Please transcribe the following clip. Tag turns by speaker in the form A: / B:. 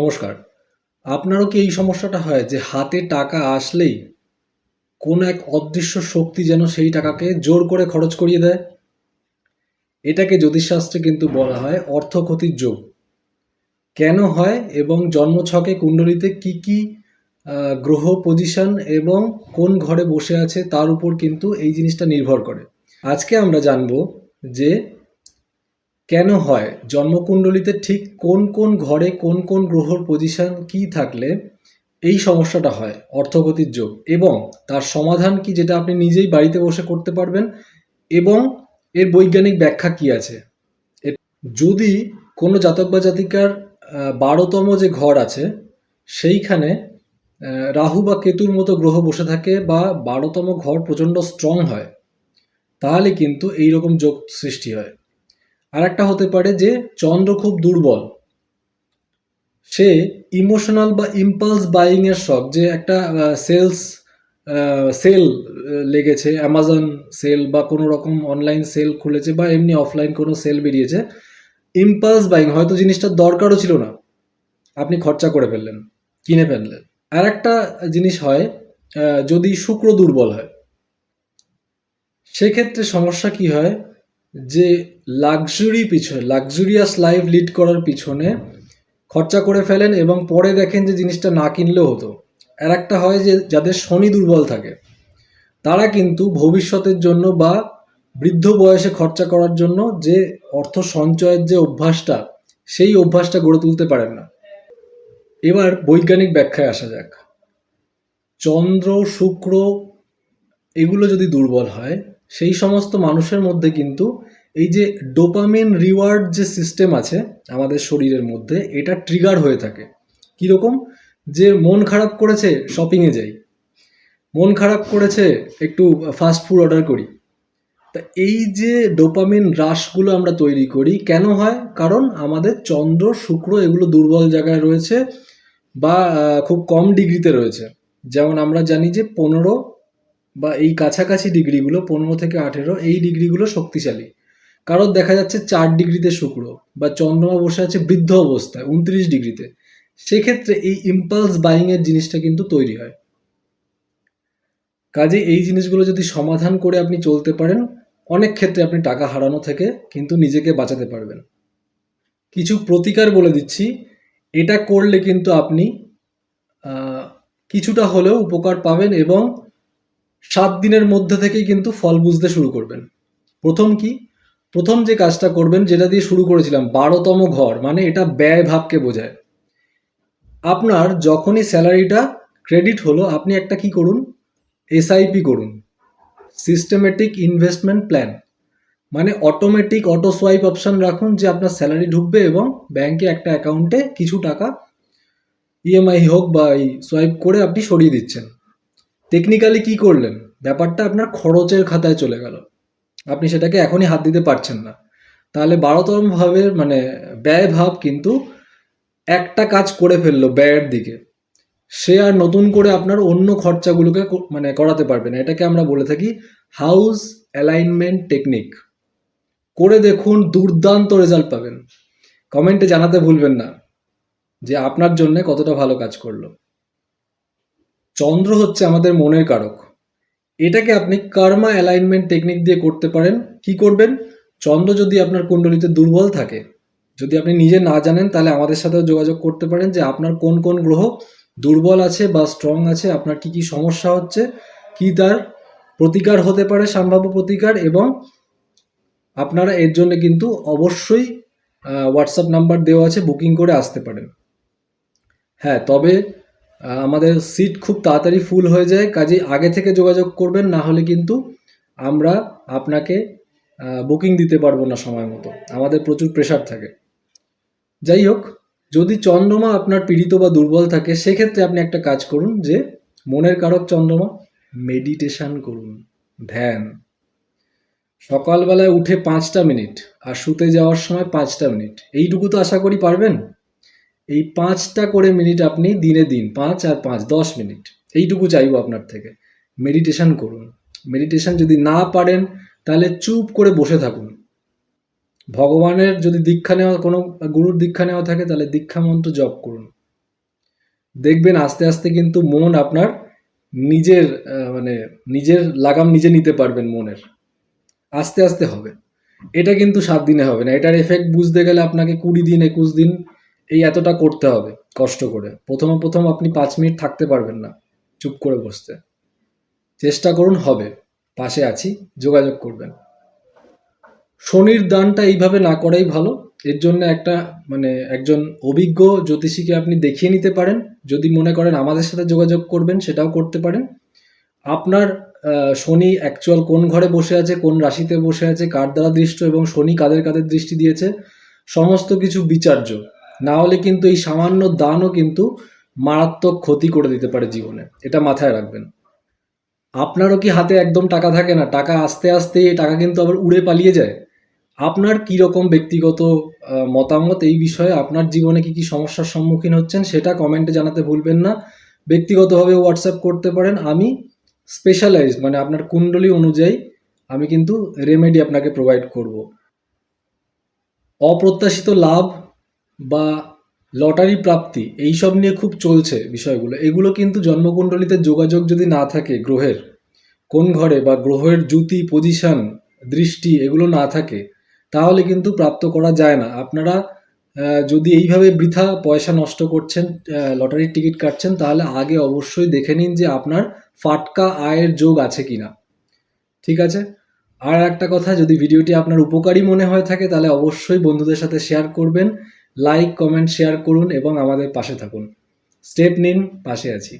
A: নমস্কার। আপনারও কি এই সমস্যাটা হয় যে হাতে টাকা আসলেই কোনো এক অদৃশ্য শক্তি যেন সেই টাকাকে জোর করে খরচ করিয়ে দেয়? এটাকে জ্যোতিষশাস্ত্রে কিন্তু বলা হয় অর্থ ক্ষতির যোগ। কেন হয় এবং জন্মছকে কুণ্ডলিতে কি কি গ্রহ পজিশন এবং কোন ঘরে বসে আছে তার উপর কিন্তু এই জিনিসটা নির্ভর করে। আজকে আমরা জানব যে কেন হয়? জন্মকুণ্ডলিতে ঠিক কোন কোন ঘরে কোন কোন গ্রহর পজিশন কি থাকলে এই সমস্যাটা হয়, অর্থগতির যোগ এবং তার সমাধান কি যেটা আপনি নিজেই বাড়িতে বসে করতে পারবেন এবং এর বৈজ্ঞানিক ব্যাখ্যা কি আছে? যদি কোনো জাতক বা জাতিকার বারোতম যে ঘর আছে, সেইখানে রাহু বা কেতুর মতো গ্রহ বসে থাকে বা বারোতম ঘর প্রচণ্ড স্ট্রং হয়, তাহলে কিন্তু এইরকম যোগ সৃষ্টি হয়। আর একটা হতে পারে যে চন্দ্র খুব দুর্বল। সে ইমোশনাল বা ইম্পালস বাইং এর শখ, যে একটা সেলস সেল লেগেছে অ্যামাজন সেল বা কোনো রকম অনলাইন সেল খুলেছে বা এমনি অফলাইন কোনো সেল বেরিয়েছে। ইম্পালস বাইং হয়তো জিনিসটার দরকারও ছিল না। আপনি খরচা করে ফেললেন, কিনে ফেললেন। আর একটা জিনিস হয় যদি শুক্র দুর্বল হয়, সেক্ষেত্রে সমস্যা কি হয়? যে লাক্সুরি পিছনে লাক্সুরিয়াস লাইফ লিড করার পিছনে খরচা করে ফেলেন এবং পরে দেখেন যে জিনিসটা না কিনলেও হতো। আর একটা হয় যে যাদের শনি দুর্বল থাকে, তারা কিন্তু ভবিষ্যতের জন্য বা বৃদ্ধ বয়সে খরচা করার জন্য যে অর্থ সঞ্চয়ের যে অভ্যাসটা, সেই অভ্যাসটা গড়ে তুলতে পারেন না। এবার বৈজ্ঞানিক ব্যাখ্যায় আসা যাক। চন্দ্র, শুক্র, এগুলো যদি দুর্বল হয় সেই সমস্ত মানুষের মধ্যে কিন্তু এই যে ডোপামিন রিওয়ার্ড যে সিস্টেম আছে আমাদের শরীরের মধ্যে, এটা ট্রিগার হয়ে থাকে। কীরকম? যে মন খারাপ করেছে শপিংয়ে যাই। মন খারাপ করেছে, একটু ফাস্ট ফুড অর্ডার করি। তা এই যে ডোপামিন রাশগুলো আমরা তৈরি করি, কেন হয়? কারণ আমাদের চন্দ্র, শুক্র এগুলো দুর্বল জায়গায় রয়েছে বা খুব কম ডিগ্রিতে রয়েছে। যেমন আমরা জানি যে পনেরো বা এই কাছাকাছি ডিগ্রিগুলো পনেরো থেকে আঠেরো, এই ডিগ্রিগুলো শক্তিশালী। কারোর দেখা যাচ্ছে চার ডিগ্রিতে শুক্র বা চন্দ্রমা বসে আছে বৃদ্ধ অবস্থায়, উনত্রিশ ডিগ্রিতে। সেক্ষেত্রে এই ইম্পালস বাইং এর জিনিসটা কিন্তু তৈরি হয়। কাজে এই জিনিসগুলো যদি সমাধান করে আপনি চলতে পারেন, অনেক ক্ষেত্রে আপনি টাকা হারানো থেকে কিন্তু নিজেকে বাঁচাতে পারবেন। কিছু প্রতিকার বলে দিচ্ছি। এটা করলে কিন্তু আপনি কিছুটা হলেও উপকার পাবেন এবং সাত দিনের মধ্যে থেকেই কিন্তু ফল বুঝতে শুরু করবেন। প্রথম কি? প্রথম যে কাজটা করবেন, যেটা দিয়ে শুরু করেছিলাম, বারোতম ঘর মানে এটা ব্যয় ভাবকে বোঝায়। আপনার যখনই স্যালারিটা ক্রেডিট হলো, আপনি একটা কি করুন? এসআইপি করুন। সিস্টেমেটিক ইনভেস্টমেন্ট প্ল্যান মানে অটোমেটিক অটো সোয়াইপ অপশন রাখুন যে আপনার স্যালারি ঢুকবে এবং ব্যাংকে একটা অ্যাকাউন্টে কিছু টাকা ইএমআই হোক বা এই সোয়াইপ করে আপনি সরিয়ে দিচ্ছেন। টেকনিক্যালি কি করলেন? ব্যাপারটা আপনার খরচের খাতায় চলে গেল। আপনি সেটাকে এখনই হাত দিতে পারছেন না। তাহলে বারোতম ভাবে মানে ব্যয় ভাব কিন্তু একটা কাজ করে ফেলল ব্যয়ের দিকে। সে আর নতুন করে আপনার অন্য খরচাগুলোকে মানে করাতে পারবে না। এটাকে আমরা বলে থাকি হাউস অ্যালাইনমেন্ট টেকনিক করে দেখুন দুর্দান্ত রেজাল্ট পাবেন। কমেন্টে জানাতে ভুলবেন না যে আপনার জন্য কতটা ভালো কাজ করল। চন্দ্র হচ্ছে আমাদের মনের কারক। এটাকে আপনি কর্মা অ্যালাইনমেন্ট টেকনিক দিয়ে করতে পারেন। কি করবেন? চন্দ্র যদি আপনার কুণ্ডলিতে দুর্বল থাকে, যদি আপনি নিজে না জানেন, তাহলে আমাদের সাথেও যোগাযোগ করতে পারেন যে আপনার কোন কোন গ্রহ দুর্বল আছে বা স্ট্রং আছে, আপনার কি কি সমস্যা হচ্ছে, কি তার প্রতিকার হতে পারে, সম্ভাব্য প্রতিকার, এবং আপনারা এর জন্য কিন্তু অবশ্যই হোয়াটসঅ্যাপ নাম্বার দেওয়া আছে বুকিং করে আসতে পারেন। হ্যাঁ তবে আমাদের সিট খুব তাড়াতাড়ি ফুল হয়ে যায়। কাজেই আগে থেকে যোগাযোগ করবেন, না হলে কিন্তু আমরা আপনাকে বুকিং দিতে পারব না সময় মতো। আমাদের প্রচুর প্রেশার থাকে। যাই হোক, যদি চন্দ্রমা আপনার পীড়িত বা দুর্বল থাকে, সেক্ষেত্রে আপনি একটা কাজ করুন যে, মনের কারক চন্দ্রমা মেডিটেশন করুন, ধ্যান। সকালবেলায় উঠে পাঁচটা মিনিট আর শুতে যাওয়ার সময় পাঁচটা মিনিট। এইটুকু তো আশা করি পারবেন? এই পাঁচটা করে মিনিট আপনি দিনে দিন, পাঁচ আর পাঁচ, দশ মিনিট, এইটুকু চাইব আপনার থেকে। মেডিটেশন করুন। মেডিটেশন যদি না পারেন, তাহলে চুপ করে বসে থাকুন। ভগবানের যদি দীক্ষা নেওয়া, কোনো গুরুর দীক্ষা নেওয়া থাকে, তাহলে দীক্ষা মন্ত্র জপ করুন। দেখবেন আস্তে আস্তে কিন্তু মন আপনার নিজের মানে নিজের লাগাম নিজে নিতে পারবেন মনের। আস্তে আস্তে হবে। এটা কিন্তু সাত দিনে হবে না। এটার এফেক্ট বুঝতে গেলে আপনাকে কুড়ি দিন, একুশ দিন এই এতটা করতে হবে, কষ্ট করে। প্রথম প্রথম আপনি পাঁচ মিনিট থাকতে পারবেন না, চুপ করে বসতে। চেষ্টা করুন, হবে। পাশে আছি, যোগাযোগ করবেন। শনির দানটা এইভাবে না করাই ভালো। এর জন্য একটা মানে একজন অভিজ্ঞ জ্যোতিষীকে আপনি দেখিয়ে নিতে পারেন। যদি মনে করেন আমাদের সাথে যোগাযোগ করবেন, সেটাও করতে পারেন। আপনার শনি অ্যাকচুয়াল কোন ঘরে বসে আছে, কোন রাশিতে বসে আছে, কার দ্বারা দৃষ্ট এবং শনি কাদের কাদের দৃষ্টি দিয়েছে, সমস্ত কিছু বিচার্য। না হলে কিন্তু এই সামান্য দানও কিন্তু মারাত্মক ক্ষতি করে দিতে পারে জীবনে। এটা মাথায় রাখবেন। আপনারও কি হাতে একদম টাকা থাকে না? টাকা আস্তে আস্তে টাকা কিন্তু আবার উড়ে পালিয়ে যায়। আপনার কি রকম ব্যক্তিগত মতামত? এই বিষয়ে আপনার জীবনে কি কি সমস্যার সম্মুখীন হচ্ছেন সেটা কমেন্টে জানাতে ভুলবেন না। ব্যক্তিগতভাবে হোয়াটসঅ্যাপ করতে পারেন। আমি স্পেশালাইজ মানে আপনার কুণ্ডলী অনুযায়ী আমি কিন্তু রেমেডি আপনাকে প্রোভাইড করব। অপ্রত্যাশিত লাভ বা লটারি প্রাপ্তি, এইসব নিয়ে খুব চলছে বিষয়গুলো। এগুলো কিন্তু জন্মকুণ্ডলিতে যোগাযোগ যদি না থাকে গ্রহের, কোন ঘরে বা গ্রহের জ্যুতি পজিশন দৃষ্টি এগুলো না থাকে, তাহলে কিন্তু প্রাপ্ত করা যায় না। আপনারা যদি এইভাবে বৃথা পয়সা নষ্ট করছেন লটারির টিকিট কাটছেন, তাহলে আগে অবশ্যই দেখে নিন যে আপনার ফাটকা আয়ের যোগ আছে কি না ঠিক আছে? আর একটা কথা, যদি ভিডিওটি আপনার উপকারী মনে হয়ে থাকে, তাহলে অবশ্যই বন্ধুদের সাথে শেয়ার করবেন। লাইক কমেন্ট শেয়ার করুন এবং আমাদের পাশে থাকুন। স্টেপ নিন পাশে আছি।